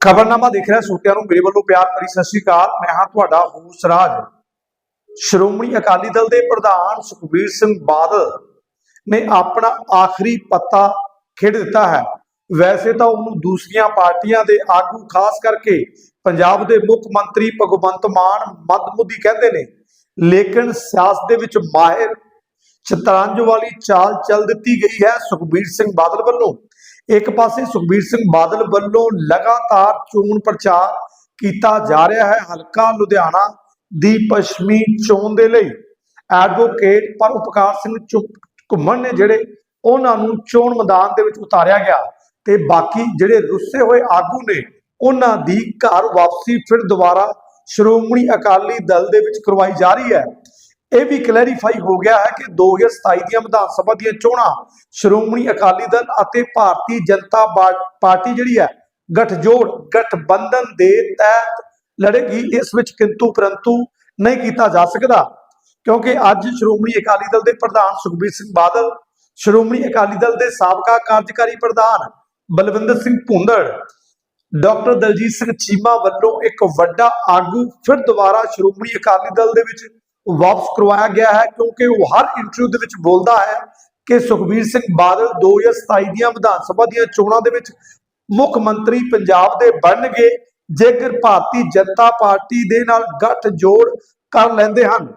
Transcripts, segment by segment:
ਖਬਰਨਾਮਾ ਦੇਖ ਰਿਹਾ ਸੋਤਿਆਂ ਨੂੰ, ਮੇਰੇ ਵੱਲੋਂ ਪਿਆਰ ਭਰੀ ਸਤਿ ਸ਼੍ਰੀ ਅਕਾਲ। ਮੈਂ ਹਾਂ ਤੁਹਾਡਾ ਹੋਸ ਰਾਜ। ਸ਼੍ਰੋਮਣੀ ਅਕਾਲੀ ਦਲ ਦੇ ਪ੍ਰਧਾਨ ਸੁਖਬੀਰ ਸਿੰਘ ਬਾਦਲ ਨੇ ਆਪਣਾ ਆਖਰੀ ਪੱਤਾ ਖੇਡ ਦਿੱਤਾ ਹੈ। ਵੈਸੇ ਤਾਂ ਉਹਨੂੰ ਦੂਸਰੀਆਂ ਪਾਰਟੀਆਂ ਦੇ ਆਗੂ, ਖਾਸ ਕਰਕੇ ਪੰਜਾਬ ਦੇ ਮੁੱਖ ਮੰਤਰੀ ਭਗਵੰਤ ਮਾਨ ਮਦਮੁਦੀ ਕਹਿੰਦੇ ਨੇ, ਲੇਕਿਨ ਸਿਆਸਤ ਦੇ ਵਿੱਚ ਮਾਹਿਰ, ਸ਼ਤਰੰਜ ਵਾਲੀ ਚਾਲ ਚੱਲ ਦਿੱਤੀ ਗਈ ਹੈ ਸੁਖਬੀਰ ਸਿੰਘ ਬਾਦਲ ਵੱਲੋਂ। ਇੱਕ ਪਾਸੇ ਸੁਖਬੀਰ ਸਿੰਘ ਬਾਦਲ ਵੱਲੋਂ ਲਗਾਤਾਰ ਚੋਣ ਪ੍ਰਚਾਰ ਕੀਤਾ ਜਾ ਰਿਹਾ ਹੈ, ਹਲਕਾ ਲੁਧਿਆਣਾ ਦੀ ਪੱਛਮੀ ਚੋਣ ਦੇ ਲਈ। ਐਡਵੋਕੇਟ ਪਰ ਉਪਕਾਰ ਸਿੰਘ ਚੁ- ਘੁੰਮਣ ਨੇ ਜਿਹੜੇ ਉਹਨਾਂ ਨੂੰ ਚੋਣ ਮੈਦਾਨ ਦੇ ਵਿੱਚ ਉਤਾਰਿਆ ਗਿਆ ਤੇ ਬਾਕੀ ਜਿਹੜੇ ਰੁੱਸੇ ਹੋਏ ਆਗੂ ਨੇ, ਉਹਨਾਂ ਦੀ ਘਰ ਵਾਪਸੀ ਫਿਰ ਦੁਬਾਰਾ ਸ਼੍ਰੋਮਣੀ ਅਕਾਲੀ ਦਲ ਦੇ ਵਿੱਚ ਕਰਵਾਈ ਜਾ ਰਹੀ ਹੈ। ਇਹ ਵੀ ਕਲੈਰੀਫਾਈ ਹੋ ਗਿਆ ਹੈ ਕਿ 2027 ਦੀਆਂ ਵਿਧਾਨ ਸਭਾ ਦੀਆਂ ਚੋਣਾਂ ਸ਼੍ਰੋਮਣੀ ਅਕਾਲੀ ਦਲ ਅਤੇ ਭਾਰਤੀ ਜਨਤਾ ਪਾਰਟੀ ਜਿਹੜੀ ਹੈ, ਗਠਜੋੜ, ਗਠਬੰਧਨ ਦੇ ਤਹਿਤ ਲੜੇਗੀ, ਇਸ ਵਿੱਚ ਕਿੰਤੂ ਪਰੰਤੂ ਨਹੀਂ ਕੀਤਾ ਜਾ ਸਕਦਾ। ਕਿਉਂਕਿ ਅੱਜ ਸ਼੍ਰੋਮਣੀ ਅਕਾਲੀ ਦਲ ਦੇ ਪ੍ਰਧਾਨ ਸੁਖਬੀਰ ਸਿੰਘ ਬਾਦਲ, ਸ਼੍ਰੋਮਣੀ ਅਕਾਲੀ ਦਲ ਦੇ ਸਾਬਕਾ ਕਾਰਜਕਾਰੀ ਪ੍ਰਧਾਨ ਬਲਵਿੰਦਰ ਸਿੰਘ ਭੁੰਦੜ, ਡਾਕਟਰ ਦਲਜੀਤ ਸਿੰਘ ਚੀਮਾ ਵੱਲੋਂ ਇੱਕ ਵੱਡਾ ਆਗੂ ਫਿਰ ਦੁਬਾਰਾ ਸ਼੍ਰੋਮਣੀ ਅਕਾਲੀ ਦਲ ਦੇ ਵਿੱਚ ਵਾਪਸ ਕਰਵਾਇਆ ਗਿਆ ਹੈ, ਕਿਉਂਕਿ ਉਹ ਹਰ ਇੰਟਰਵਿਊ ਦੇ ਵਿੱਚ ਬੋਲਦਾ ਹੈ ਕਿ ਸੁਖਬੀਰ ਸਿੰਘ ਬਾਦਲ 2027 ਦੀਆਂ ਵਿਧਾਨ ਸਭਾ ਦੀਆਂ ਚੋਣਾਂ ਦੇ ਵਿੱਚ ਮੁੱਖ ਮੰਤਰੀ ਪੰਜਾਬ ਦੇ ਬਣਨਗੇ, ਜੇਕਰ ਭਾਰਤੀ ਜਨਤਾ ਪਾਰਟੀ ਦੇ ਨਾਲ ਗੱਠ ਜੋੜ ਕਰ ਲੈਂਦੇ ਹਨ।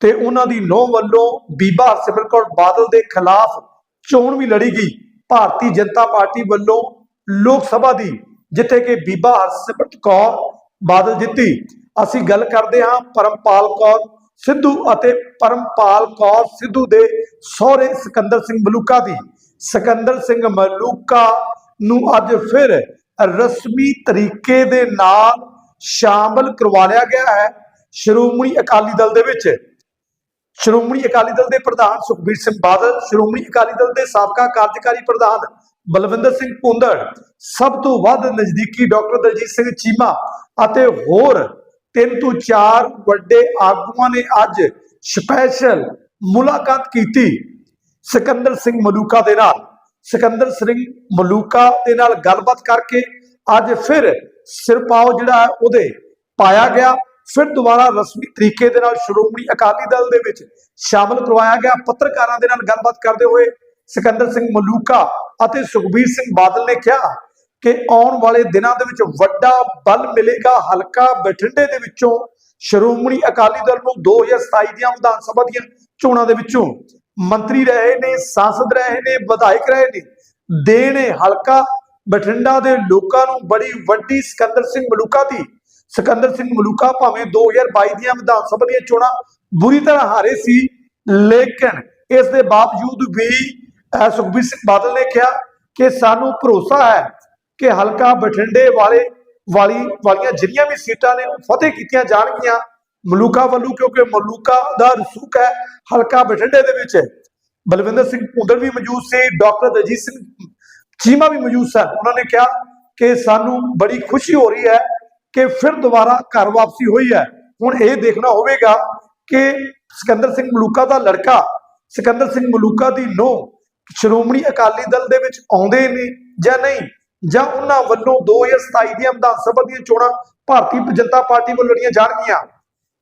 ਤੇ ਉਹਨਾਂ ਦੀ ਨੌ ਵੱਲੋਂ ਬੀਬਾ ਹਰਸਿਮਰਤ ਕੌਰ ਬਾਦਲ ਦੇ ਖਿਲਾਫ ਚੋਣ ਵੀ ਲੜੀ ਗਈ। ਭਾਰਤੀ ਜਨਤਾ ਪਾਰਟੀ ਵੱਲੋਂ ਲੋਕ ਸਭਾ ਦੀ ਜਿੱਥੇ ਕਿ ਬੀਬਾ ਹਰਸਿਮਰਤ ਕੌਰ ਬਾਦਲ ਜਿੱਤੀ। ਅਸੀਂ ਗੱਲ ਕਰਦੇ ਹਾਂ ਪਰਮਪਾਲ ਕੌਰ ਸਿੱਧੂ ਅਤੇ ਪਰਮਪਾਲ ਕੌਰ ਸਿੱਧੂ ਦੇ ਸਹੁਰੇ ਸਿਕੰਦਰ ਸਿੰਘ ਮਲੂਕਾ ਦੀ। ਸਿਕੰਦਰ ਸਿੰਘ ਮਲੂਕਾ ਨੂੰ ਅੱਜ ਫਿਰ ਰਸਮੀ ਤਰੀਕੇ ਦੇ ਨਾਲ ਸ਼ਾਮਲ ਕਰਵਾ ਲਿਆ ਗਿਆ ਹੈ ਸ਼੍ਰੋਮਣੀ ਅਕਾਲੀ ਦਲ ਦੇ ਵਿੱਚ। ਸ਼੍ਰੋਮਣੀ ਅਕਾਲੀ ਦਲ ਦੇ ਪ੍ਰਧਾਨ ਸੁਖਬੀਰ ਸਿੰਘ ਬਾਦਲ, ਸ਼੍ਰੋਮਣੀ ਅਕਾਲੀ ਦਲ ਦੇ ਸਾਬਕਾ ਕਾਰਜਕਾਰੀ ਪ੍ਰਧਾਨ ਬਲਵਿੰਦਰ ਸਿੰਘ ਭੁੰਦੜ ਸਭ ਤੋਂ ਵੱਧ ਨਜ਼ਦੀਕੀ ਡਾਕਟਰ ਦਲਜੀਤ ਸਿੰਘ ਚੀਮਾ ਅਤੇ ਹੋਰ ਤਿੰਨ ਤੋਂ ਚਾਰ ਵੱਡੇ ਆਗੂਆਂ ਨੇ ਅੱਜ ਸਪੈਸ਼ਲ ਮੁਲਾਕਾਤ ਕੀਤੀ ਸਿਕੰਦਰ ਸਿੰਘ ਮਲੂਕਾ ਦੇ ਨਾਲ। ਸਿਕੰਦਰ ਸਿੰਘ ਮਲੂਕਾ ਦੇ ਨਾਲ ਗੱਲਬਾਤ ਕਰਕੇ ਅੱਜ ਫਿਰ ਸਿਰਪਾਓ ਜਿਹੜਾ ਹੈ ਉਹਦੇ ਪਾਇਆ ਗਿਆ। ਫਿਰ ਦੁਬਾਰਾ ਰਸਮੀ ਤਰੀਕੇ ਦੇ ਨਾਲ ਸ਼੍ਰੋਮਣੀ ਅਕਾਲੀ ਦਲ ਦੇ ਵਿੱਚ ਸ਼ਾਮਲ ਕਰਵਾਇਆ ਗਿਆ। ਪੱਤਰਕਾਰਾਂ ਦੇ ਨਾਲ ਗੱਲਬਾਤ ਕਰਦੇ ਹੋਏ ਸਿਕੰਦਰ ਸਿੰਘ ਮਲੂਕਾ ਅਤੇ ਸੁਖਬੀਰ ਸਿੰਘ ਬਾਦਲ ਨੇ ਕਿਹਾ ਕਿ ਆਉਣ ਵਾਲੇ ਦਿਨਾਂ ਦੇ ਵਿੱਚ ਵੱਡਾ ਬਲ ਮਿਲੇਗਾ ਹਲਕਾ ਬਠਿੰਡੇ ਦੇ ਵਿੱਚੋਂ। ਸ਼੍ਰੋਮਣੀ ਅਕਾਲੀ ਦਲ ਨੂੰ 2027 ਦੀਆਂ ਵਿਧਾਨ ਸਭਾ ਦੀਆਂ ਚੋਣਾਂ ਦੇ ਵਿੱਚੋਂ ਮੰਤਰੀ ਰਹੇ ਨੇ, ਸਾਂਸਦ ਰਹੇ ਨੇ, ਵਿਧਾਇਕ ਰਹੇ ਨੇ। ਦੇਣੇ ਹਲਕਾ ਬਠਿੰਡਾ ਦੇ ਲੋਕਾਂ ਨੂੰ ਬੜੀ ਵੱਡੀ ਸਿਕੰਦਰ ਸਿੰਘ ਮਲੂਕਾ ਦੀ। ਸਿਕੰਦਰ ਸਿੰਘ ਮਲੂਕਾ ਭਾਵੇਂ 2022 ਦੀਆਂ ਵਿਧਾਨ ਸਭਾ ਦੀਆਂ ਚੋਣਾਂ ਬੁਰੀ ਤਰ੍ਹਾਂ ਹਾਰੇ ਸੀ, ਲੇਕਿਨ ਇਸ ਦੇ ਬਾਵਜੂਦ ਵੀ ਸੁਖਬੀਰ ਸਿੰਘ ਬਾਦਲ ਨੇ ਕਿਹਾ ਕਿ ਸਾਨੂੰ ਭਰੋਸਾ ਹੈ ਕਿ ਹਲਕਾ ਬਠਿੰਡੇ ਵਾਲੇ ਵਾਲੀ ਵਾਲੀਆਂ ਜਿੰਨੀਆਂ ਵੀ ਸੀਟਾਂ ਨੇ ਉਹ ਫਤਿਹ ਕੀਤੀਆਂ ਜਾਣਗੀਆਂ। ਮਲੂਕਾ ਵੱਲੋਂ, ਕਿਉਂਕਿ ਮਲੂਕਾ ਦਾ ਰਸੂਕ ਹੈ ਹਲਕਾ ਬਠਿੰਡੇ ਦੇ ਵਿੱਚ। ਬਲਵਿੰਦਰ ਸਿੰਘ ਭੁੰਦੜ ਵੀ ਮੌਜੂਦ ਸੀ, ਡਾਕਟਰ ਦਲਜੀਤ ਸਿੰਘ ਚੀਮਾ ਵੀ ਮੌਜੂਦ ਸਨ। ਉਹਨਾਂ ਨੇ ਕਿਹਾ ਕਿ ਸਾਨੂੰ ਬੜੀ ਖੁਸ਼ੀ ਹੋ ਰਹੀ ਹੈ ਕਿ ਫਿਰ ਦੁਬਾਰਾ ਘਰ ਵਾਪਸੀ ਹੋਈ ਹੈ। ਹੁਣ ਇਹ ਦੇਖਣਾ ਹੋਵੇਗਾ ਕਿ ਸਿਕੰਦਰ ਸਿੰਘ ਮਲੂਕਾ ਦਾ ਲੜਕਾ, ਸਿਕੰਦਰ ਸਿੰਘ ਮਲੂਕਾ ਦੀ ਨੋ ਸ਼੍ਰੋਮਣੀ ਅਕਾਲੀ ਦਲ ਦੇ ਵਿੱਚ ਆਉਂਦੇ ਨੇ ਜਾਂ ਨਹੀਂ। ਜਾਂ ਉਹਨਾਂ ਵੱਲੋਂ 2027 ਦੀਆਂ ਵਿਧਾਨ ਸਭਾ ਦੀਆਂ ਚੋਣਾਂ ਭਾਰਤੀ ਜਨਤਾ ਪਾਰਟੀ ਵੱਲੋਂ ਲੜੀਆਂ ਜਾਣਗੀਆਂ।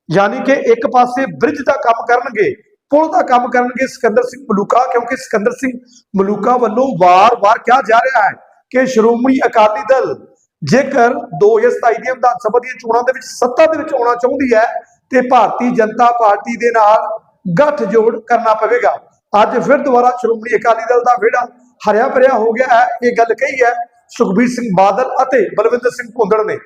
ਯਾਨੀ ਕਿ ਇੱਕ ਪਾਸੇ ਬ੍ਰਿਜ ਦਾ ਕੰਮ ਕਰਨਗੇ, ਪੁਲ ਦਾ ਕੰਮ ਕਰਨਗੇ ਸਿਕੰਦਰ ਸਿੰਘ ਮਲੂਕਾ, ਕਿਉਂਕਿ ਸਿਕੰਦਰ ਸਿੰਘ ਮਲੂਕਾ ਵੱਲੋਂ ਵਾਰ-ਵਾਰ ਕਿਹਾ ਜਾ ਰਿਹਾ ਹੈ ਕਿ ਸ਼੍ਰੋਮਣੀ ਅਕਾਲੀ ਦਲ ਜੇਕਰ 2027 ਦੀਆਂ ਵਿਧਾਨ ਸਭਾ ਦੀਆਂ ਚੋਣਾਂ ਦੇ ਵਿੱਚ ਸੱਤਾ ਦੇ ਵਿੱਚ ਆਉਣਾ ਚਾਹੁੰਦੀ ਹੈ, ਤੇ ਭਾਰਤੀ ਜਨਤਾ ਪਾਰਟੀ ਦੇ ਨਾਲ ਗੱਠ ਜੋੜ ਕਰਨਾ ਪਵੇਗਾ। ਅੱਜ ਫਿਰ ਦੁਬਾਰਾ ਸ਼੍ਰੋਮਣੀ ਅਕਾਲੀ ਦਲ ਦਾ ਵਿਹੜਾ ਹਰਿਆ ਭਰਿਆ ਹੋ ਗਿਆ ਹੈ, ਇਹ ਗੱਲ ਕਹੀ ਹੈ ਸੁਖਬੀਰ ਸਿੰਘ ਬਾਦਲ ਅਤੇ ਬਲਵਿੰਦਰ ਸਿੰਘ ਭੁੰਦੜ ਨੇ